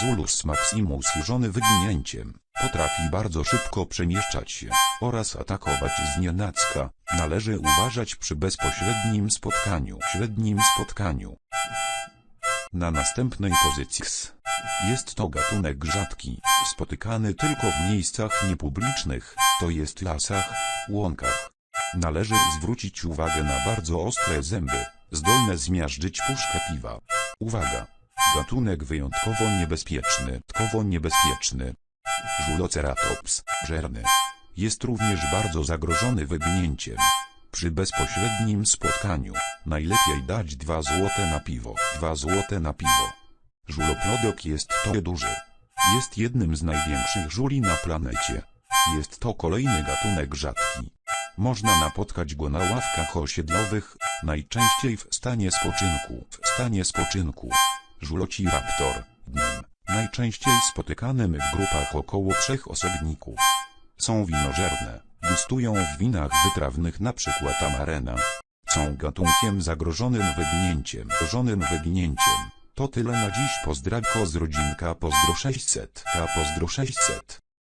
Zulus maximus żony wyginięciem. Potrafi bardzo szybko przemieszczać się oraz atakować z nienacka. Należy uważać przy bezpośrednim spotkaniu. Średnim spotkaniu. Na następnej pozycji X. Jest to gatunek rzadki, spotykany tylko w miejscach niepublicznych, to jest lasach, łąkach. Należy zwrócić uwagę na bardzo ostre zęby, zdolne zmiażdżyć puszkę piwa. Uwaga! Gatunek wyjątkowo niebezpieczny, tkowo niebezpieczny. Żuloceratops, żerny. Jest również bardzo zagrożony wygnięciem. Przy bezpośrednim spotkaniu, najlepiej dać 2 złote na piwo. 2 złote na piwo. Żuloplodok jest to duży. Jest jednym z największych żuli na planecie. Jest to kolejny gatunek rzadki. Można napotkać go na ławkach osiedlowych, najczęściej w stanie spoczynku. W stanie spoczynku. Żulociraptor, dnem, najczęściej spotykanym w grupach około trzech osobników. Są winożerne, gustują w winach wytrawnych np. amarena. Są gatunkiem zagrożonym wyginięciem. Zagrożonym wyginięciem. To tyle na dziś. Pozdrawko z rodzinka Pozdro 600. K Pozdro 600.